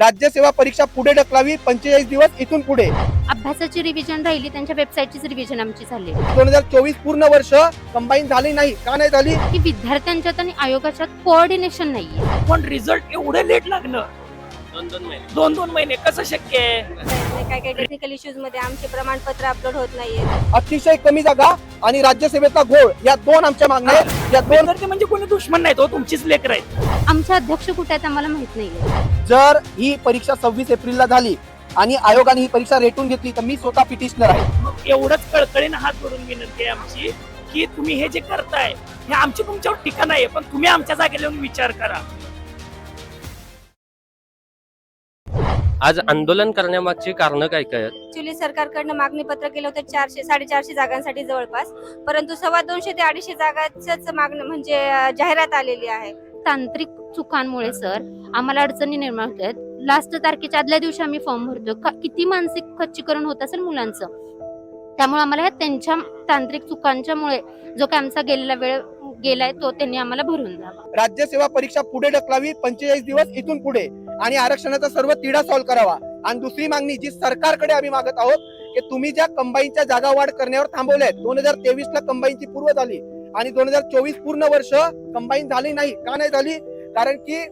राज्यसेवा परीक्षा पुढे ढकलावी पंचेचाळीस दिवस इथून पुढे. अभ्यासाची रिव्हिजन राहिली त्यांच्या वेबसाईटचीच रिव्हिजन आमची झाली. दोन हजार चोवीस पूर्ण वर्ष कंबाईन झाली नाही का नाही झाली? की विद्यार्थ्यांच्यात आणि आयोगाच्यात कोऑर्डिनेशन नाहीये. पण रिझल्ट एवढे लेट लागणं दोन दोन महिने दोन दोन महिने कसं शक्य आहे? काय काय टेक्निकल इश्यूजमध्ये आमचे प्रमाणपत्र अपलोड होत नाहीये. अतिशय कमी जागा आणि राज्यसेवेचा घोळ या दोन आमच्या मागण्या आहेत. या दोन विद्यार्थी म्हणजे कोणी दुश्मन नाही तो तुमचीच लेकर आहेत. आमचे अध्यक्ष कुठे आहेत आम्हाला माहीत नाहीये. जर ही परीक्षा सव्वीस एप्रिलला झाली आणि आयोगाने ही परीक्षा रेटून घेतली तर मी स्वतः पिटिशनर आहे. मग एवढंच कळकळीनं हात जोडून विनंती आहे आमची की तुम्ही हे जे करताय हे आमची तुमच्यावर टीका नाही पण तुम्ही आमच्या जागेला येऊन विचार करा. आज आंदोलन करण्यामागची कारण काय काय आहेत? ऍक्च्युली सरकारकडनं मागणी पत्र केलं होतं चारशे साडेचारशे जागांसाठी जवळपास. परंतु सव्वा दोनशे ते अडीचशे जागांच मागणं म्हणजे अं, जाहिरात आलेली आहे. तांत्रिक चुकांमुळे सर आम्हाला अडचणी निर्माण होत आहेत. लास्ट तारखेच्या आदल्या दिवशी आम्ही फॉर्म भरतो का- किती मानसिक खच्चीकरण होत असेल मुलांचं? त्यामुळे आम्हाला ह्या त्यांच्या तांत्रिक चुकांच्यामुळे जो काय आमचा गेलेला वेळ गेलाय तो त्यांनी आम्हाला भरून द्यावा. राज्यसेवा परीक्षा पुढे ढकलावी पंचेचाळीस दिवस इथून पुढे. आणि आरक्षणाचा सर्व तिढा सॉल्व्ह करावा. आणि दुसरी मागणी जी सरकारकडे आम्ही मागत आहोत की तुम्ही ज्या कंबाईनच्या जागा वाढ करण्यावर थांबवल्या आहेत दोन हजार तेवीस ला कंबाईनची पूर्व झाली आणि दोन हजार चोवीस पूर्ण वर्ष कंबाईन झाली नाही. का नाही झाली? कारण की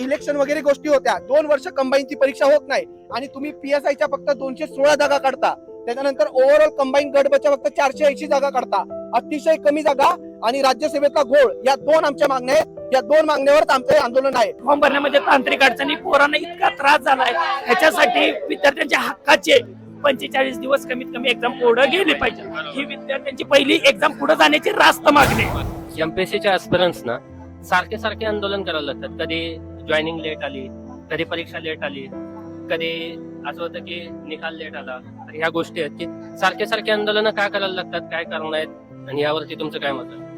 इलेक्शन वगैरे गोष्टी होत्या. दोन वर्ष कंबाईनची परीक्षा होत नाही. आणि तुम्ही पीएसआयच्या फक्त दोनशे सोळा जागा काढता. त्याच्यानंतर ओव्हरऑल कंबाईन गट फक्त चारशे ऐंशी जागा काढता. अतिशय कमी जागा आणि राज्यसेवेचा घोळ. या दोन आमच्या मागण्या आहेत. या दोन मागण्यावर आमचं आंदोलन आहे. फॉर्म भरण्यामध्ये तांत्रिक अडचणी पोरांना इतका त्रास झालाय. ह्याच्यासाठी विद्यार्थ्यांच्या हक्काचे पंचेचाळीस दिवस कमीत कमी एक्झाम पुढे गेली पाहिजे. ही विद्यार्थ्यांची पहिली एक्झाम पुढे जाण्याची रास्त मागणी. एमपीएससीच्या ऍस्पिरंट्स ना सारखे सारखे आंदोलन करायला लागतात. कधी जॉईनिंग लेट आली कधी परीक्षा लेट आली कधी असं होतं की निकाल लेट आला. तर ह्या गोष्टी आहेत की सारखे सारखे आंदोलन का करायला लागतात काय कारण आहेत आणि यावरती तुमचं काय मत आहे?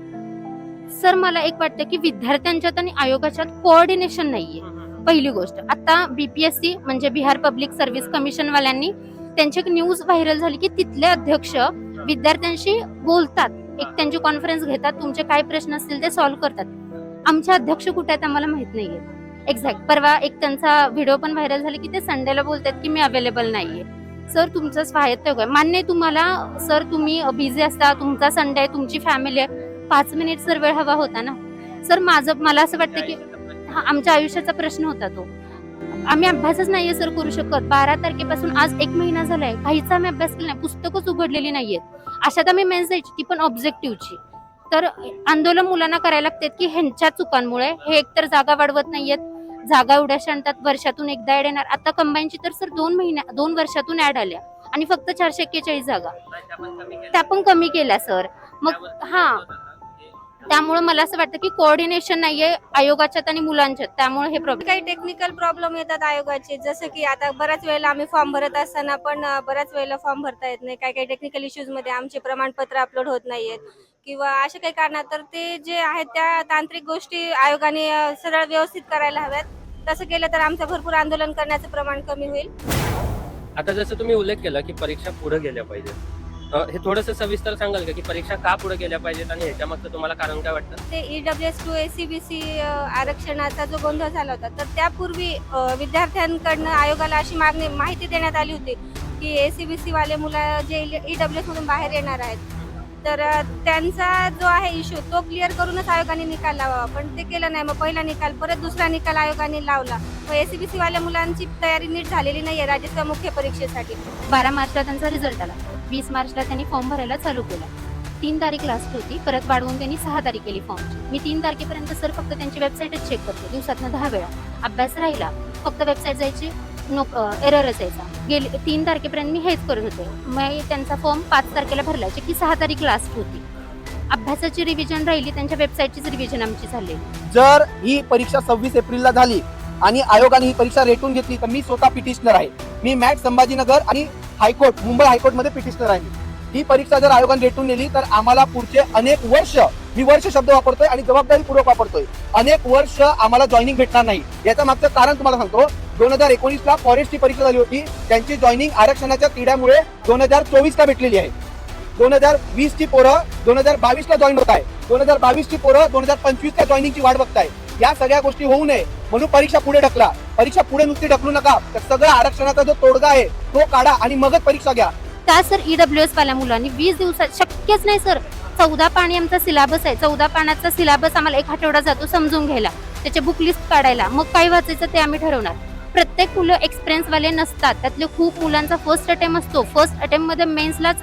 सर मला एक वाटतं की विद्यार्थ्यांच्यात आणि आयोगाच्यात कोऑर्डिनेशन नाहीये. पहिली गोष्ट. आता बीपीएससी म्हणजे बिहार पब्लिक सर्व्हिस कमिशन वाल्यांनी त्यांची एक न्यूज व्हायरल झाली की तिथले अध्यक्ष विद्यार्थ्यांशी बोलतात. एक त्यांची कॉन्फरन्स घेतात. तुमचे काय प्रश्न असतील ते सॉल्व्ह करतात. आमचे अध्यक्ष कुठे आहेत आम्हाला माहीत नाहीये. एक्झॅक्ट परवा एक त्यांचा व्हिडिओ पण व्हायरल झाला की ते संडेला बोलतात की मी अवेलेबल नाहीये. सर तुमचं स्वायत्त आहे. मान्य तुम्हाला सर तुम्ही बिझी असता. तुमचा संडे आहे तुमची फॅमिली आहे. पाच मिनिट सर वेळ हवा होता ना सर माझं मला असं वाटतं की हा आमच्या आयुष्याचा प्रश्न होता तो. आम्ही अभ्यासच नाहीये सर करू शकत. बारा तारखेपासून आज एक महिना झालाय. काहीच आम्ही अभ्यास केला नाही. पुस्तकच उघडलेली नाहीयेत. अशात आम्ही मेन्स द्यायची ती पण ऑब्जेक्टिव्हची तर आंदोलन मुलांना करायला लागतात की ह्यांच्या चुकांमुळे हे एकतर जागा वाढवत नाहीयेत जागा एवढ्या आणतात वर्षातून एकदा ऍड येणार. आता कंबाईनची तर सर दोन महिन्या दोन वर्षातून ऍड आल्या. आणि फक्त चारशे एक्केचाळीस जागा. त्या पण कमी केल्या. सर मग हा. त्यामुळे मला असं वाटतं की कोऑर्डिनेशन नाहीये आयोगाच्यात आणि मुलांच्यात. त्यामुळे हे प्रॉब्लेम काही टेक्निकल प्रॉब्लेम येतात आयोगाचे. जसं की आता बऱ्याच वेळेला आम्ही फॉर्म भरत असताना पण बऱ्याच वेळेला फॉर्म भरता येत नाही. काही काही टेक्निकल इश्यूजमध्ये आमचे प्रमाणपत्र अपलोड होत नाहीयेत. किंवा अशा काही कारणात तर ते जे आहेत त्या तांत्रिक गोष्टी आयोगाने सरळ व्यवस्थित करायला हव्यात. तसं केलं तर आमचं भरपूर आंदोलन करण्याचं प्रमाण कमी होईल. आता जसं तुम्ही उल्लेख केला की परीक्षा पुढे गेल्या पाहिजेत. अं, हे थोडस सविस्तर सांगाल का की परीक्षा का पुढे गेल्या पाहिजेत आणि ह्याच्यामागचं तुम्हाला कारण काय वाटतं? ते E EW S to SEBC आरक्षणाचा जो गोंधळ झाला होता तर त्यापूर्वी अ, विद्यार्थ्यांकडनं आयोगाला अशी मागणी माहिती देण्यात आली होती की एसीबीसी वाले मुलं जे ईडब्ल्यू एस मधून बाहेर येणार आहेत तर अ, त्यांचा जो आहे इश्यू तो क्लिअर करूनच आयोगाने निकाल लावावा. पण ते केलं नाही. मग पहिला निकाल परत दुसरा निकाल आयोगाने लावला. मग एसीबीसी वाल्या मुलांची तयारी नीट झालेली नाहीये राज्याच्या मुख्य परीक्षेसाठी. बारा मार्चला त्यांचा रिझल्ट आला. वीस मार्चला त्यांनी फॉर्म भरायला चालू केला. तीन तारीख लास्ट होती. परत वाढवून त्यांनी सहा तारीख केली फॉर्मची मी तीन तारखेपर्यंत सर फक्त त्यांची वेबसाईटच चेक करते दिवसातनं दहा वेळा. अभ्यास राहिला फक्त वेबसाईट जायची नो एरर यायचा. गेले तीन तारखेपर्यंत मी हेच करत होते. मग त्यांचा फॉर्म पाच तारखेला भरला जे की सहा तारीख लास्ट होती. अभ्यासाची रिव्हिजन राहिली त्यांच्या वेबसाईटचीच रिव्हिजन आमची झाली. जर ही परीक्षा सव्वीस एप्रिलला झाली आणि आयोगाने ही परीक्षा रेटून घेतली तर मी स्वतः पिटिशनर आहे. मी मॅट संभाजीनगर आणि हायकोर्ट मुंबई हायकोर्टमध्ये पिटिशनर आहे. ही परीक्षा जर आयोगाने रेटून नेली तर आम्हाला पुढचे अनेक वर्ष मी वर्ष शब्द वापरतोय आणि जबाबदारीपूर्वक वापरतोय. अनेक वर्ष आम्हाला जॉईनिंग भेटणार नाही. याचं मागचं कारण तुम्हाला सांगतो दोन हजार एकोणीस ला फॉरेस्टची परीक्षा झाली होती. त्यांची जॉईनिंग आरक्षणाच्या तिड्यामुळे दोन हजार चोवीस ला भेटलेली आहे. दोन हजार वीस ची पोरं दोन हजार बावीस ला जॉईन होत आहे दोन हजार बावीस ची पोरं दोन हजार पंचवीस च्या जॉईनिंगची वाट बघताय. या सगळ्या गोष्टी होऊ नये म्हणून परीक्षा पुढे ढकला. परीक्षा पुढे नुसती ढकलू नका. तर सगळं आरक्षणाचा जो तोडगा आहे तो काढा आणि मगच परीक्षा घ्या. का सर ईडब्ल्यू एस वाल्या मुलांनी वीस दिवसात शक्यच नाही सर. चौदा पाणी आमचा सिलेबस आहे. चौदा पाण्याचा सिलेबस आम्हाला एक आठवडा जातो समजून घ्यायला. त्याचे बुक लिस्ट काढायला. मग काय वाचायचं ते आम्ही ठरवणार. प्रत्येक मुलं एक्सपिरियन्स वाले नसतात. त्यातले खूप मुलांचा फर्स्ट अटेम्प असतो. फर्स्ट अटेम्पमध्ये मेन्सलाच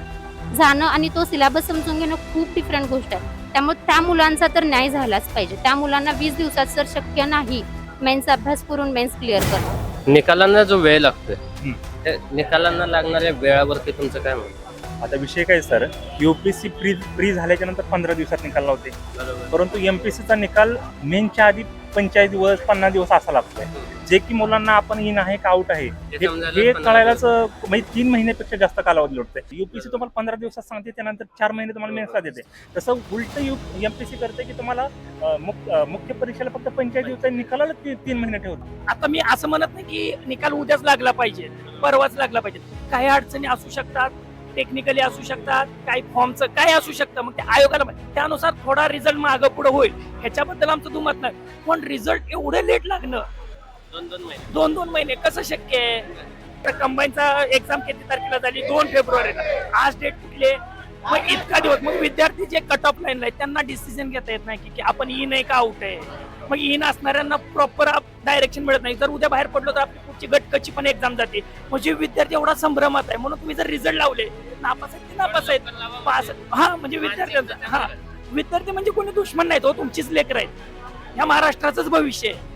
जाणं आणि तो सिलेबस समजून घेणं खूप डिफरंट गोष्ट आहे. त्यामुळे त्या मुलांचा तर न्याय झालाच पाहिजे. त्या मुलांना वीस दिवसात सर शक्य नाही मेन्स अभ्यास करून मेन्स क्लिअर करणं. निकालांना जो वेळ लागतोय त्या निकालांना लागणाऱ्या वेळावरती तुमचं काय म्हणणं? आता विषय काय सर? युपीएससी प्री प्री झाल्याच्यानंतर पंधरा दिवसात निकाल लावते. परंतु एमपीएससीचा निकाल मेनच्या आधी पंचेचाळीस दिवस पन्नास दिवस असा लागतोय. जे की मुलांना आपण इन आहे का आउट आहे. हे हे कळायलाच म्हणजे तीन महिन्यापेक्षा जास्त कालावधी लोटते युपीएससी तुम्हाला पंधरा दिवसात सांगते त्यानंतर चार महिने तुम्हाला मेन्सला देते. तसं उलट यू एमपीएससी करते की तुम्हाला मुख्य परीक्षेला फक्त पंचेचाळीस दिवसाच्या निकालाला ती- तीन महिने ठेवतो आता मी असं म्हणत नाही की निकाल उद्याच लागला पाहिजे परवाच लागला पाहिजे. काही अडचणी असू शकतात टेक्निकली असू शकतात काही फॉर्मचं काय असू शकतं मग त्या आयोगाला त्यानुसार थोडा रिझल्ट मागं पुढे होईल. ह्याच्याबद्दल आमचं दुमत नाही. पण रिझल्ट एवढं लेट लागणं. दोन दोन महिने. दोन दोन महिने कसं शक्य आहे? तर कंबाईनचा एक्झाम किती तारखेला झाली? दोन फेब्रुवारीला आज डेट कुठले मग इतका दिवस. मग विद्यार्थी जे कट ऑफ लाईन आहेत त्यांना डिसिजन घेता येत नाही की- की आपण e इन आहे का आउट आहे? मग e इन असणाऱ्यांना प्रॉपर डायरेक्शन मिळत नाही. जर उद्या बाहेर पडलो तर आपली पुढची गटकची पण एक्झाम जाते. म्हणजे विद्यार्थी एवढा संभ्रमात आहे. म्हणून तुम्ही जर रिझल्ट लावले नापास आहेत ते नापास आहेत. पास हा म्हणजे विद्यार्थ्यांचा हा. विद्यार्थी म्हणजे कोणी दुश्मन नाहीत हो तुमचीच लेकर आहेत. या महाराष्ट्राचंच भविष्य आहे.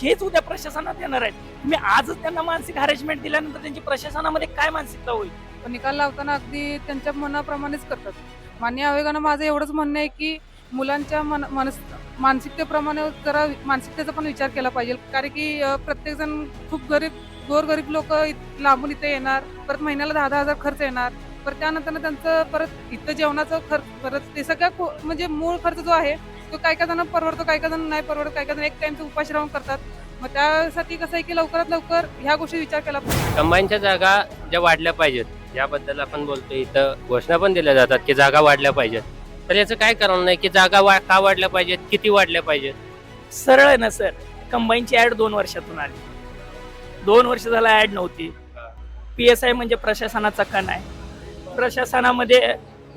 हेच उद्या प्रशासनात येणार आहेत. तुम्ही आजच त्यांना मानसिक हॅरेसमेंट दिल्यानंतर त्यांची प्रशासनामध्ये काय मानसिकता होईल? पण निकाल लावताना अगदी त्यांच्या मनाप्रमाणेच करतात. मान्य आयोगानं माझं एवढंच म्हणणं आहे की मुलांच्या मन मनस मानसिकतेप्रमाणे जरा मानसिकतेचा पण विचार केला पाहिजे. कारण की प्रत्येकजण खूप गरीब गोरगरीब लोक लांबून इथे येणार. परत महिन्याला दहा दहा हजार खर्च येणार. परत त्यानंतर त्यांचं परत इथं जेवणाचं खर्च परत ते सगळ्या खो- म्हणजे मूळ खर्च जो आहे तो काय काय जण परवडतो काय काय जण नाही परवडत काय काय जण एक टाइमचं उपाश राहून करतात. मग त्यासाठी कसं आहे की लवकरात लवकर ह्या गोष्टी विचार केला पाहिजे. कंबाईनच्या जागा ज्या वाढल्या पाहिजेत याबद्दल आपण बोलतो इथं घोषणा पण दिल्या जातात की जागा वाढल्या पाहिजेत. तर याचं काय कारण नाही की जागा वा का वाढल्या पाहिजेत किती वाढल्या पाहिजेत? सरळ आहे ना सर. कंबाईनची ऍड दोन वर्षातून आली. दोन वर्ष झाला ऍड नव्हती. पी एस आय म्हणजे प्रशासनाचा कण आहे. प्रशासनामध्ये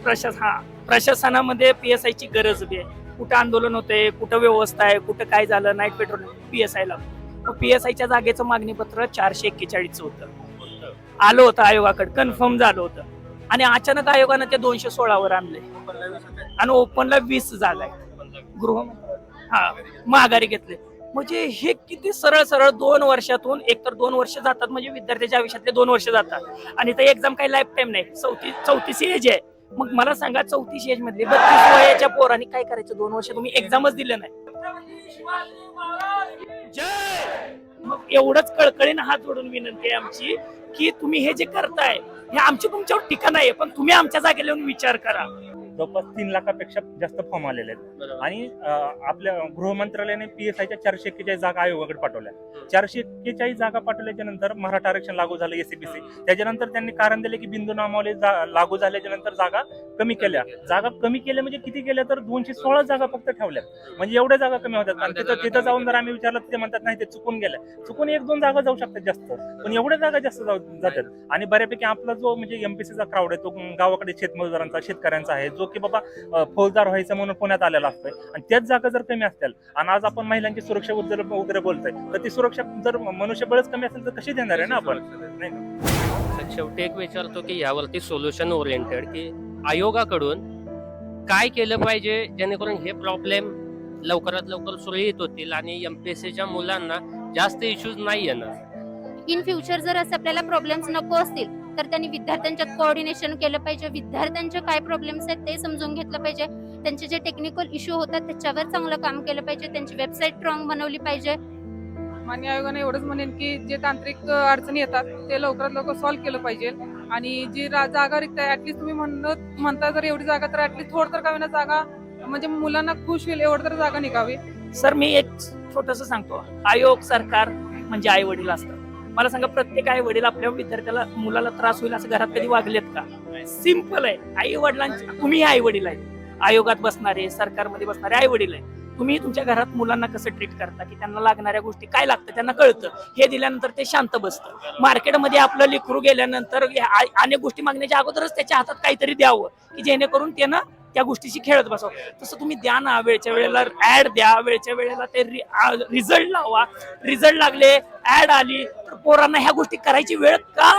प्रशास हा प्रशासनामध्ये पी एस आयची गरज बी आहे. कुठं आंदोलन होतंय कुठं व्यवस्था आहे कुठं काय झालं नाईट पेट्रोल पी एस आयला पी एस आयच्या जागेचं मागणीपत्र चारशे एक्केचाळीसचं होतं. आलं होतं आयोगाकडे. कन्फर्म झालं होतं. आणि अचानक आयोगानं ते दोनशे सोळावर आणले आणि ओपनला वीस जागा आहे गृह हा माघारी घेतले. म्हणजे हे किती सरळ सरळ दोन वर्षातून एकतर दोन वर्ष जातात म्हणजे विद्यार्थ्याच्या आयुष्यातले दोन वर्ष जातात. आणि ते एक्झाम काही लाईफ टाईम नाही. चौथी चौतीस एज आहे. मग मला सांगा चौतीस एज मधले बत्तीस वयाच्या पोरांनी काय करायचं? दोन वर्ष तुम्ही एक्झामच दिलं नाही. मग एवढंच कळकळीनं हात जोडून विनंती आहे आमची की तुम्ही हे जे करताय हे आमची तुमच्यावर टीका नाही पण तुम्ही आमच्या जागेला येऊन विचार करा. जवळपास तीन लाखापेक्षा जास्त फॉर्म आलेले आहेत. आणि आपल्या गृह मंत्रालयाने पी एस आयच्या चारशे एक्केचाळीस जागा आयोगाकडे पाठवल्या. चारशे एक्केचाळीस जागा पाठवल्याच्या नंतर मराठा आरक्षण लागू झालं एसीबीसी त्याच्यानंतर त्यांनी कारण दिले की बिंदू नामावली लागू झाल्याच्यानंतर जागा कमी केल्या. जागा कमी केल्या म्हणजे किती केल्या तर दोनशे सोळा जागा फक्त ठेवल्या. म्हणजे एवढ्या जागा कमी होत्यात आणि तिथं तिथं जाऊन जर आम्ही विचारलं ते म्हणतात नाही ते चुकून गेल्या चुकून एक दोन जागा जाऊ शकतात जास्त. पण एवढ्या जागा जास्त जातात. आणि बऱ्यापैकी आपला जो म्हणजे एमपीसीचा क्राऊड आहे तो गावाकडे शेतमजुरांचा शेतकऱ्यांचा आहे जो की बाबा फौजदार व्हायचं म्हणून पुण्यात आलेला असतोय. आणि त्याच जागा जर कमी असतील आणि आज आपण महिलांची सुरक्षा वगैरे वगैरे बोलतोय तर ती सुरक्षा जर मनुष्यबळच कमी असेल तर कशी देणार आहे ना आपण? नाही का? शेवटी एक विचारतो की यावरती सोल्युशन ओरिएंटेड की आयोगाकडून काय केलं पाहिजे जेणेकरून हे प्रॉब्लेम लवकरात लवकर सुरळीत होतील आणि एमपीएससीच्या मुलांना जास्त इश्यूज नाही येणार इन फ्युचर जर असे आपल्याला प्रॉब्लेम्स नको असतील तर त्यांनी विद्यार्थ्यांच्यात कोऑर्डिनेशन केलं पाहिजे. विद्यार्थ्यांचे काय प्रॉब्लेम्स आहेत ते समजून घेतलं पाहिजे. त्यांचे जे टेक्निकल इश्यू होतात त्याच्यावर चांगलं काम केलं पाहिजे. त्यांची वेबसाईट स्ट्रॉंग बनवली पाहिजे. मान्य आयोगाने एवढंच म्हणेन की जे तांत्रिक अडचणी येतात ते लवकरात लवकर सॉल्व्ह केलं पाहिजे. आणि जी जागा रिक्त आहे ऍटलीस्ट तुम्ही म्हणत म्हणता जर एवढी जागा तर ऍटलीस्ट थोडं तर का होईना जागा म्हणजे मुलांना खुश होईल एवढं तर जागा निघावी. सर मी एक छोटस सांगतो. आयोग सरकार म्हणजे आई वडील असतात. मला सांगा प्रत्येक आई वडील आपल्या विद्यार्थ्याला मुलाला त्रास होईल असं घरात कधी वागलेत का? सिंपल आहे. आई वडिलांचे तुम्ही आई वडील आहेत. आयोगात बसणारे सरकारमध्ये बसणारे आई वडील आहेत. तुम्ही तुमच्या घरात मुलांना कसं ट्रीट करता? की त्यांना लागणाऱ्या गोष्टी काय लागतं? त्यांना कळतं. हे दिल्यानंतर ते शांत बसतं. मार्केटमध्ये आपलं लेकरू गेल्यानंतर अनेक गोष्टी मागण्याच्या अगोदरच त्याच्या हातात काहीतरी द्यावं. की जेणेकरून त्यानं त्या गोष्टीशी खेळत बसावं. तसं तुम्ही द्या ना वेळच्या वेळेला ऍड द्या. वेळच्या वेळेला ते रिझल्ट लावा. रिझल्ट लागले ऍड आली पोरांना ह्या गोष्टी करायची वेळ का?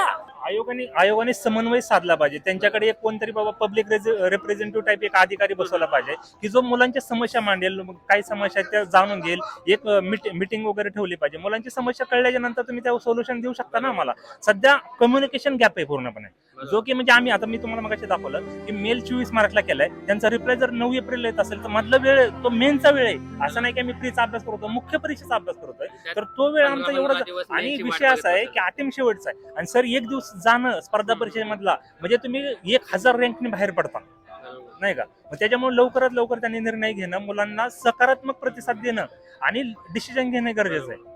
आयोगाने आयोगाने समन्वय साधला पाहिजे. त्यांच्याकडे एक कोणतरी बाबा पब्लिक रिप्रेझेंटेटिव्ह टाईप एक अधिकारी बसवला पाहिजे. की जो मुलांच्या समस्या मांडेल मग काय समस्या आहेत त्या जाणून घेईल. एक मिटिंग वगैरे ठेवली पाहिजे. मुलांची समस्या कळल्याच्या नंतर तुम्ही त्या सोल्युशन देऊ शकता ना आम्हाला. सध्या कम्युनिकेशन गॅप आहे पूर्णपणे. जो की म्हणजे आम्ही आता मी तुम्हाला मगाशी दाखवलं की मेल चोवीस मार्चला केलाय. त्यांचा रिप्लाय जर नऊ एप्रिल येत असेल तर मधला वेळ तो मेनचा वेळ आहे. असं नाही की आम्ही प्रीचा अभ्यास करतो मुख्य परीक्षेचा अभ्यास करतोय. तर तो वेळ आमचा एवढा आणि विषय असा आहे की अंतिम शेवटचा आहे. आणि सर एक दिवस जाणं स्पर्धा परीक्षेमधला म्हणजे तुम्ही एक हजार रँकने बाहेर पडता. नाही का? मग त्याच्यामुळे लवकरात लवकर त्यांनी निर्णय घेणं मुलांना सकारात्मक प्रतिसाद देणं आणि डिसिजन घेणं गरजेचं आहे.